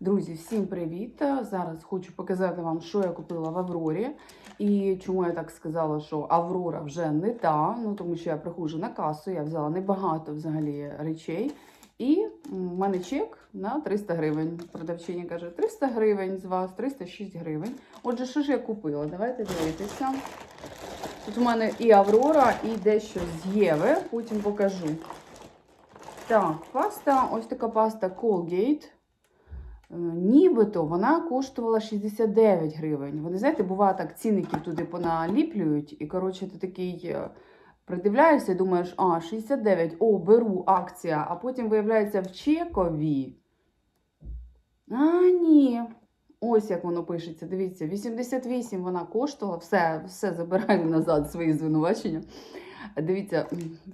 Друзі, всім привіт! Зараз хочу показати вам, що я купила в Аврорі. І чому я так сказала, що Аврора вже не та. Ну тому що я приходжу на касу, я взяла небагато взагалі речей. І в мене чек на 300 гривень. Продавчиня каже, 300 гривень з вас, 306 гривень. Отже, що ж я купила? Давайте дивитися. Тут у мене і Аврора, і дещо з Єви. Потім покажу. Так, паста, ось така паста Colgate. Е, Нібито вона коштувала 69 гривень. Вони, знаєте, буває так, цінників туди поналіплюють, і, коротше, ти такий е, придивляєшся і думаєш, а, 69, о, беру акція, а потім виявляється в чекові. А, ні. Ось як воно пишеться. Дивіться, 88 вона коштувала. Все, все забираю назад свої звинувачення. Дивіться,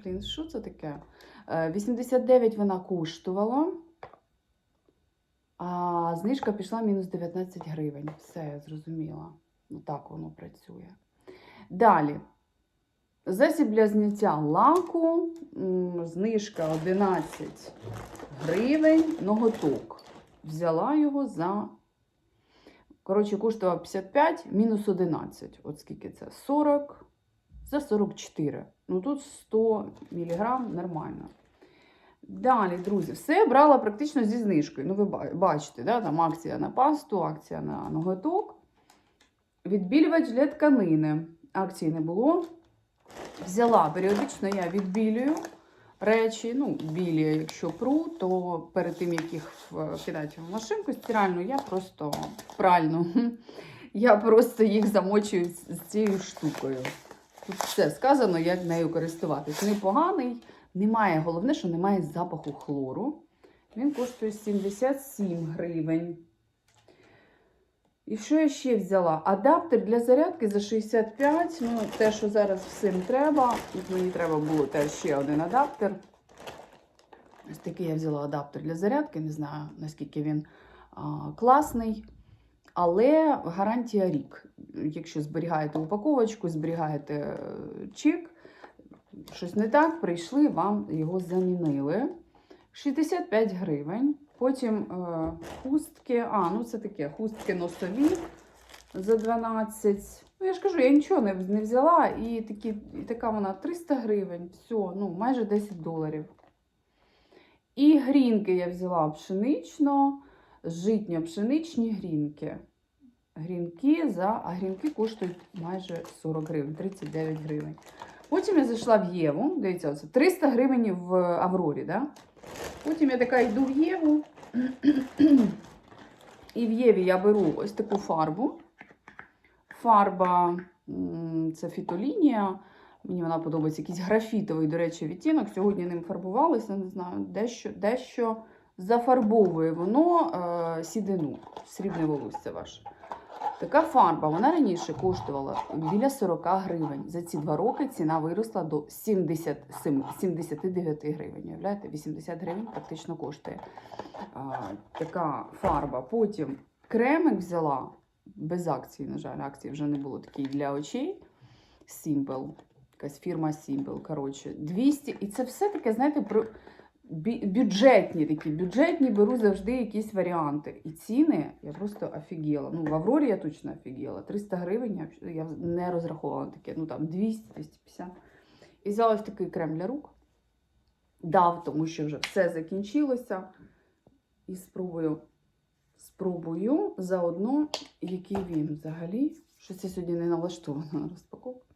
блін, що це таке? Е, 89 вона коштувала. А знижка пішла мінус 19 гривень. Все, я зрозуміла. Ну так воно працює. Далі. Засіб для зняття лаку. Знижка 11 гривень. Ноготок. Взяла його за. Коротше, коштував 55 мінус 11. От скільки це? 40 за 44. Ну тут 100 мг нормально. Далі, друзі, все брала практично зі знижкою. Ну, ви бачите, да? там акція на пасту, акція на ноготок. Відбілювач для тканини. Акції не було. Взяла періодично я відбілюю речі. Ну, білі, якщо пру, то перед тим, як їх в- кидати в машинку стиральну, я просто пральну. Я просто їх замочую з цією штукою. Тут все сказано, як нею користуватись. Непоганий. Немає, головне, що немає запаху хлору. Він коштує 77 гривень. І що я ще взяла? Адаптер для зарядки за 65. Ну, те, що зараз всім треба. Мені треба було теж ще один адаптер. Ось такий я взяла адаптер для зарядки. Не знаю, наскільки він а, класний. Але гарантія рік. Якщо зберігаєте упаковочку, зберігаєте е, чек, щось не так, прийшли, вам його замінили. 65 гривень. Потім е, хустки. А, ну це таке, хустки носові за 12. Ну, я ж кажу, я нічого не, не взяла. І, такі, і така вона 300 гривень. Все, ну, майже 10 доларів. І грінки я взяла пшенично, житньо-пшеничні грінки. Грінки за, а грінки коштують майже 40 гривень, 39 гривень. Потім я зайшла в Єву. Дивіться, оце 300 гривень в Аврорі. Да? Потім я така йду в Єву. І в Єві я беру ось таку фарбу. Фарба це фітолінія. Мені вона подобається якийсь графітовий, до речі, відтінок. Сьогодні ним фарбувалася, не знаю, дещо, дещо зафарбовує воно е, сідину, срібне волосся ваше. Така фарба, вона раніше коштувала біля 40 гривень. За ці два роки ціна виросла до 77, 79 гривень. Уявляєте, 80 гривень практично коштує а, така фарба. Потім кремик взяла без акції, на жаль, акції вже не було такий для очей. Simple. Якась фірма Simple. Коротше, 200. І це все таке, знаєте, про бюджетні такі. Бюджетні беру завжди якісь варіанти. І ціни я просто офігела. Ну, в Аврорі я точно офігела. 300 гривень я, не розраховувала таке. Ну там 200-250. І взяла такий крем для рук. Дав, тому що вже все закінчилося. І спробую, спробую заодно, який він взагалі. Щось я сьогодні не налаштована на розпаковку.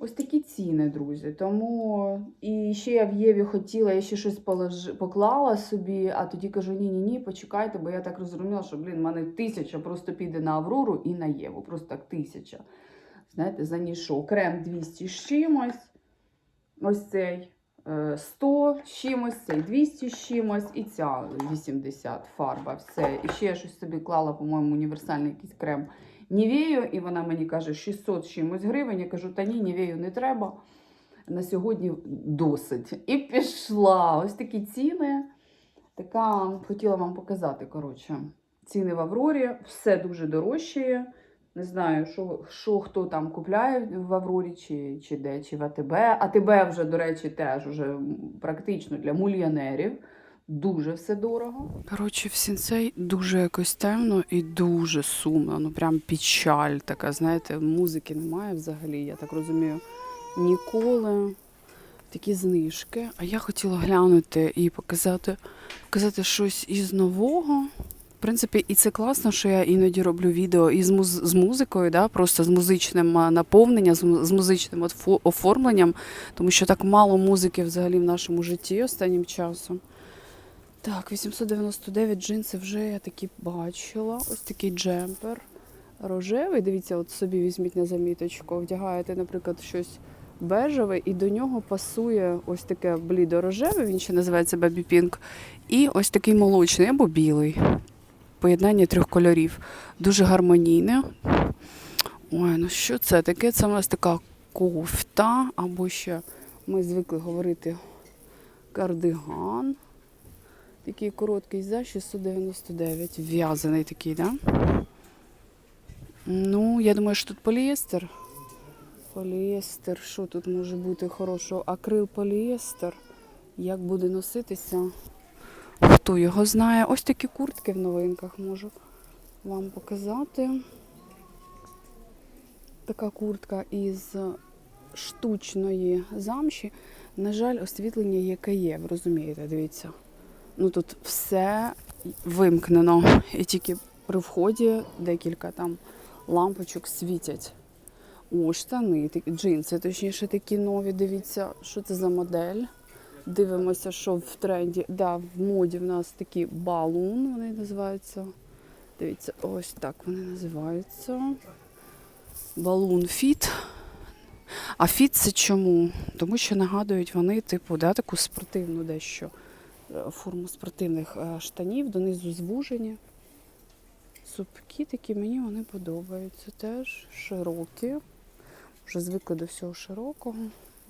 Ось такі ціни, друзі. Тому і ще я в Єві хотіла, я ще щось полож... поклала собі, а тоді кажу: ні-ні ні, почекайте, бо я так розуміла, що, блін, в мене тисяча просто піде на Аврору і на Єву. Просто так тисяча. Знаєте, за ніщо. Крем 200 з чимось. Ось цей е, 100 з чимось, цей 200 з чимось, і ця 80 фарба. Все. І ще я щось собі клала, по-моєму, універсальний якийсь крем. Нівею, і вона мені каже 600 чимось гривень. Я кажу, та ні, Нівею не треба. На сьогодні досить. І пішла. Ось такі ціни. Така хотіла вам показати. коротше. Ціни в Аврорі, все дуже дорожчає. Не знаю, що, що хто там купляє в Аврорі, чи, чи де, чи в АТБ. АТБ вже, до речі, теж уже практично для мільйонерів. Дуже все дорого. Коротше, в сінцей дуже якось темно і дуже сумно. Ну прям печаль така, знаєте, музики немає взагалі, я так розумію, ніколи. Такі знижки. А я хотіла глянути і показати, показати щось із нового. В принципі, і це класно, що я іноді роблю відео із муз... з музикою, да? просто з музичним наповненням, з, му- з музичним оформленням, тому що так мало музики взагалі в нашому житті останнім часом. Так, 899 джинси вже я такі бачила. Ось такий джемпер рожевий. Дивіться, от собі візьміть на заміточку. Вдягаєте, наприклад, щось бежеве, і до нього пасує ось таке блідо-рожеве, він ще називається Baby Pink, і ось такий молочний або білий. Поєднання трьох кольорів. Дуже гармонійне. Ой, ну що це таке? Це у нас така кофта, або ще ми звикли говорити кардиган. Такий короткий за 699. В'язаний такий, да? Ну, я думаю, що тут поліестер. Поліестер. Що тут може бути хорошого? Акрил поліестер. Як буде носитися? Хто його знає? Ось такі куртки в новинках можу вам показати. Така куртка із штучної замші. На жаль, освітлення яке є, ви розумієте, дивіться. Ну тут все вимкнено. І тільки при вході декілька там лампочок світять. О, штани, такі, джинси, точніше, такі нові. Дивіться, що це за модель. Дивимося, що в тренді. Да, в моді в нас такі балун, вони називаються. Дивіться, ось так вони називаються. Балун фіт. А фіт це чому? Тому що нагадують вони, типу, да, таку спортивну дещо форму спортивних е, штанів, донизу звужені. Супкі такі, мені вони подобаються теж. Широкі. Вже звикли до всього широкого.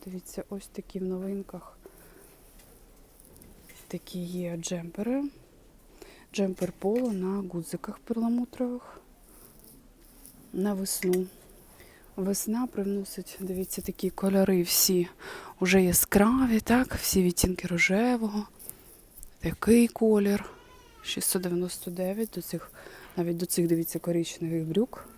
Дивіться, ось такі в новинках. Такі є джемпери. Джемпер поло на гудзиках перламутрових. На весну. Весна привносить, дивіться, такі кольори всі вже яскраві, так? Всі відтінки рожевого. Такий колір. 699 до цих, навіть до цих, дивіться, коричневих брюк.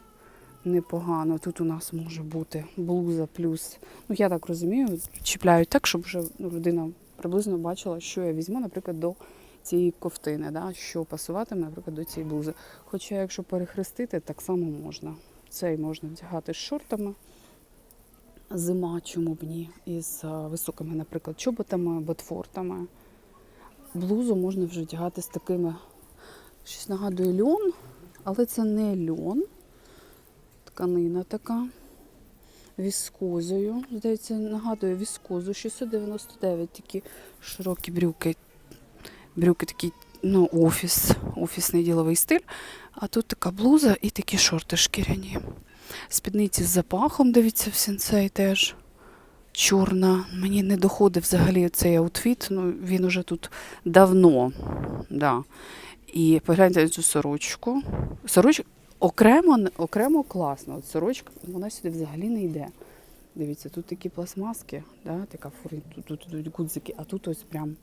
Непогано. Тут у нас може бути блуза плюс. Ну, я так розумію, чіпляють так, щоб вже ну, людина приблизно бачила, що я візьму, наприклад, до цієї ковтини, да? що пасуватиме, наприклад, до цієї блузи. Хоча, якщо перехрестити, так само можна. Цей можна вдягати з шортами. Зима, чому б ні, із високими, наприклад, чоботами, ботфортами. Блузу можна вже вдягати з такими, щось нагадує льон, але це не льон. Тканина така. Віскозою. Здається, нагадує віскозу. 699 такі широкі брюки. Брюки такі, ну, офіс, офісний діловий стиль. А тут така блуза і такі шорти шкіряні. Спідниці з запахом, дивіться, в сенсей теж. Чорна. Мені не доходить взагалі цей аутфіт. Ну, він уже тут давно. Да. І погляньте цю сорочку. Сорочка окремо, окремо класно. От сорочка, вона сюди взагалі не йде. Дивіться, тут такі пластмаски, да, така форма, тут, тут ідуть гудзики, а тут ось прям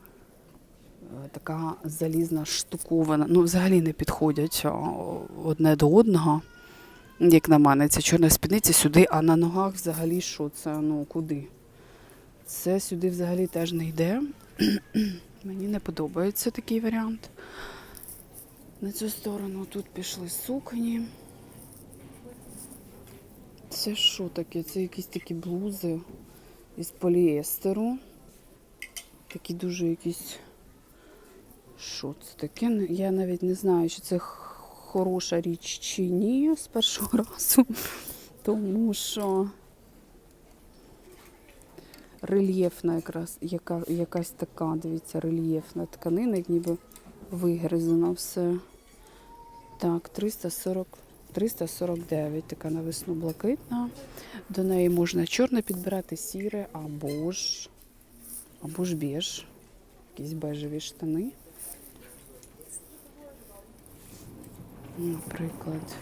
е, така залізна штуковина. Ну, взагалі не підходять одне до одного. Як на мене, ця чорна спідниця сюди, а на ногах взагалі що це? Ну куди? Це сюди взагалі теж не йде. Мені не подобається такий варіант. На цю сторону тут пішли сукні. Це що таке? Це якісь такі блузи із поліестеру. Такі дуже якісь. Що це таке? Я навіть не знаю, чи це хороша річ чи ні з першого разу. Тому що рельєфна якраз, яка, якась така, дивіться, рельєфна тканина, як ніби вигризано все. Так, 340, 349, така на весну блакитна. До неї можна чорне підбирати, сіре або ж, або ж біж. Якісь бежеві штани. Наприклад.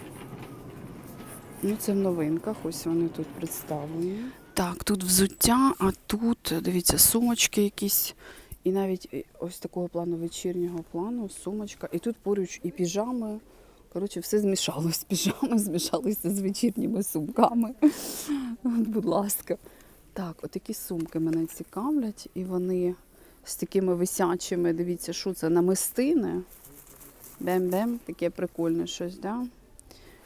Ну, це в новинках, ось вони тут представлені. Так, тут взуття, а тут, дивіться, сумочки якісь І навіть е, ось такого плану вечірнього плану, сумочка. І тут поруч і піжами. Коротше, все змішалось. Піжами змішалися з вечірніми сумками. Будь ласка. Так, отакі сумки мене цікавлять, і вони з такими висячими, дивіться, що це намистини. Бем-бем, таке прикольне щось, да?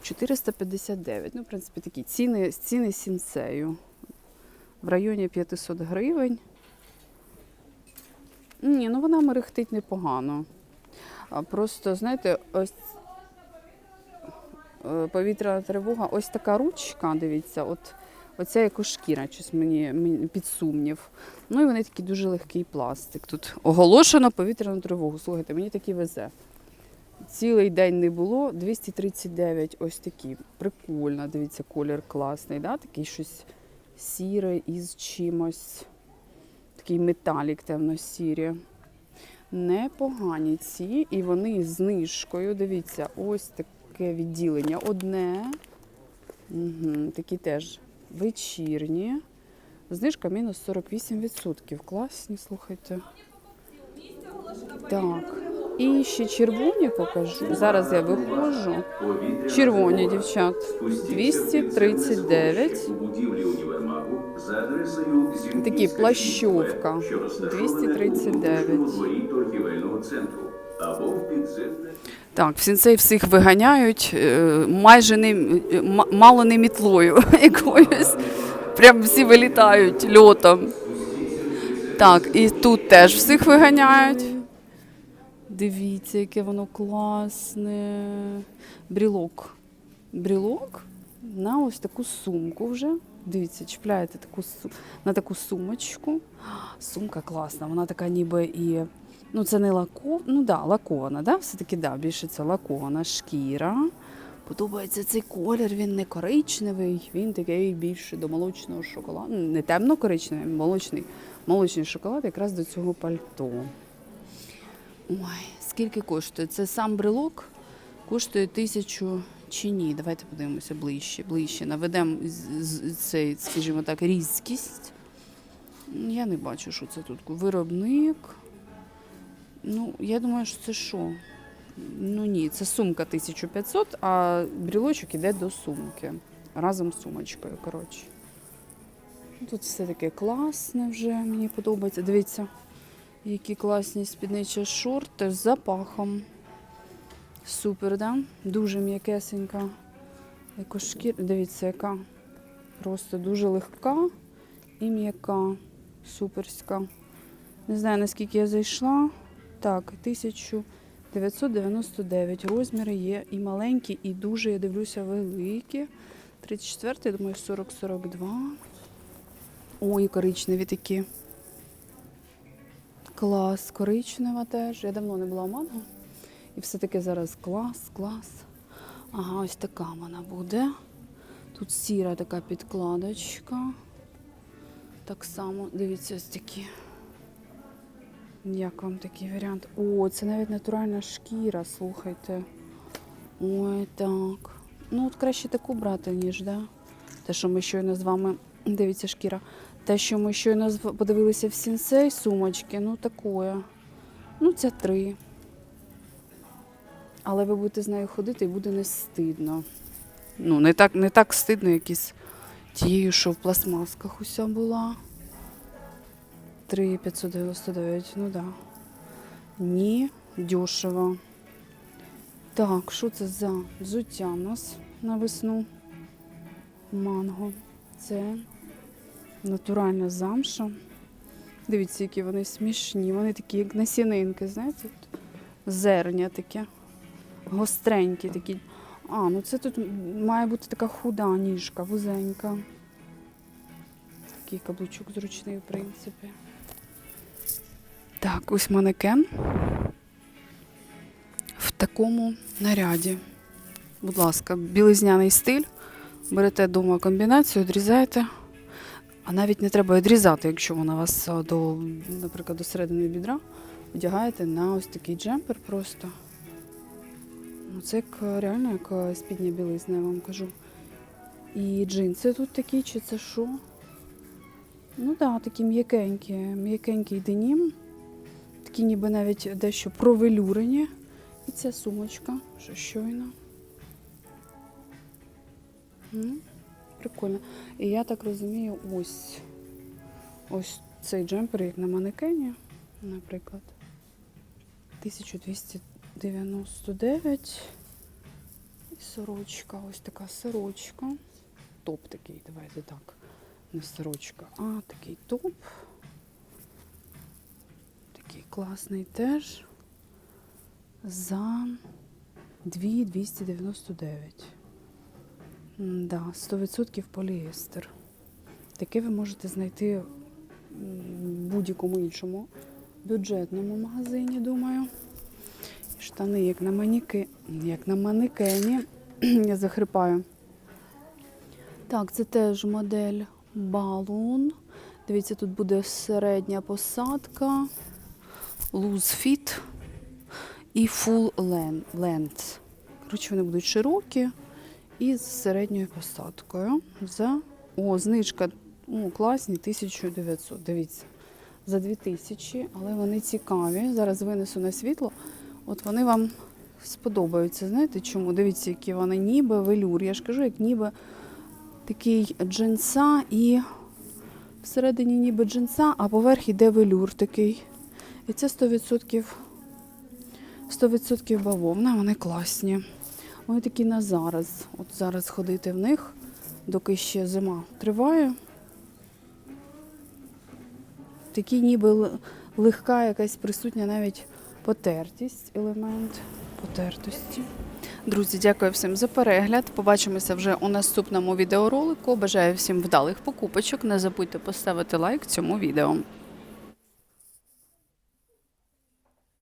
459. Ну, в принципі, такі ціни, ціни сінцею. В районі 500 гривень. Ні, ну вона мерехтить непогано. Просто, знаєте, ось е, повітряна тривога, ось така ручка, дивіться, от оця як шкіра, щось мені, під сумнів. Ну і вони такий дуже легкий пластик. Тут оголошено повітряну тривогу. Слухайте, мені такі везе. Цілий день не було, 239 ось такі. Прикольно, дивіться, колір класний, да? такий щось сіре із чимось. Такий металік темно-сірі. Непогані ці, і вони з знижкою. Дивіться, ось таке відділення. Одне. Угу, такі теж вечірні. Знижка мінус 48%. Класні, слухайте. Так. І ще червоні покажу. Зараз я виходжу. Червоні, дівчат. 239. Такі плащовка. 239. Або в підземне Так, в сінцей всіх виганяють е, майже не мало не мітлою якоюсь. Прям всі вилітають льотом. Так, і тут теж всіх виганяють. Дивіться, яке воно класне. Брілок. Брілок на ось таку сумку вже. Дивіться, чіпляєте таку на таку сумочку. Сумка класна, вона така ніби і. Ну, це не лаков... ну да, лакована, да? все-таки да, більше це лакована шкіра. Подобається цей колір, він не коричневий, він такий більше до молочного шоколаду. Не темно-коричневий, молочний. Молочний шоколад якраз до цього пальто. Ой, скільки коштує? Це сам брелок коштує тисячу чи ні. Давайте подивимося ближче. ближче. Наведемо цей, скажімо так, різкість. Я не бачу, що це тут. Виробник. Ну, я думаю, що це що? Ну ні, це сумка 1500, а брілочок іде до сумки. Разом з сумочкою, коротше. Тут все таке класне вже, мені подобається. Дивіться, які класні спідничі шорти з запахом. Супер, да? Дуже м'якесенька. Екошкір... Дивіться, яка. Просто дуже легка і м'яка. Суперська. Не знаю, наскільки я зайшла. Так, 1999. Розміри є і маленькі, і дуже, я дивлюся, великі. 34, я думаю, 40-42. Ой, коричневі такі. Клас, коричнева теж. Я давно не була в манго. І все-таки зараз клас, клас. Ага, ось така вона буде. Тут сіра така підкладочка. Так само, дивіться, ось такі. Як вам такий варіант? О, це навіть натуральна шкіра, слухайте. Ой, так. Ну, от краще таку брати, ніж, да? Те, що ми щойно з вами. Дивіться, шкіра. Те, що ми щойно подивилися в сінсей сумочки, ну такое. Ну, це три. Але ви будете з нею ходити і буде не стидно. Ну, не так, не так стидно, як із тією, що в пластмасках уся була. 3,599, ну да. Ні, дешево. Так, що це за взуття у нас на весну? Манго. Це натуральна замша. Дивіться, які вони смішні. Вони такі, як насінинки, знаєте? Зерня таке. Гостренькі такі. А, ну це тут має бути така худа ніжка, вузенька. Такий каблучок зручний, в принципі. Так, ось манекен в такому наряді. Будь ласка, білизняний стиль. Берете вдома комбінацію, відрізаєте. А навіть не треба відрізати, якщо вона вас до, наприклад, до середини бідра. Одягаєте на ось такий джемпер просто. Ну, це як е, реально як е, спідня білизна, я вам кажу. І джинси тут такі, чи це що? Ну так, да, такі м'якенькі, м'якенький денім. такі ніби навіть дещо провелюрені. І ця сумочка, що щойно. Прикольно. І я так розумію, ось, ось цей джемпер, як на манекені, наприклад. 1299. І сорочка, ось така сорочка. Топ такий, давайте так. Не сорочка, а такий топ. Такий класний теж. За 2299. Да, 100% поліестер. Таке ви можете знайти в будь-якому іншому бюджетному магазині, думаю. Штани, як на маніки, як на манекені. Я захрипаю. Так, це теж модель Balloon. Дивіться, тут буде середня посадка, loose fit і full len- length. Коротше, вони будуть широкі і з середньою посадкою. За... О, знижка. О, класні, 1900. Дивіться. За 2000, але вони цікаві. Зараз винесу на світло. От вони вам сподобаються. Знаєте чому? Дивіться, які вони ніби велюр. Я ж кажу, як ніби такий джинса і всередині ніби джинса, а поверх іде велюр такий. І це 100%, 100% бавовна, вони класні. Вони такі на зараз. От зараз ходити в них, доки ще зима триває. Такі ніби легка якась присутня навіть потертість, елемент потертості. Друзі, дякую всім за перегляд. Побачимося вже у наступному відеоролику. Бажаю всім вдалих покупочок. Не забудьте поставити лайк цьому відео.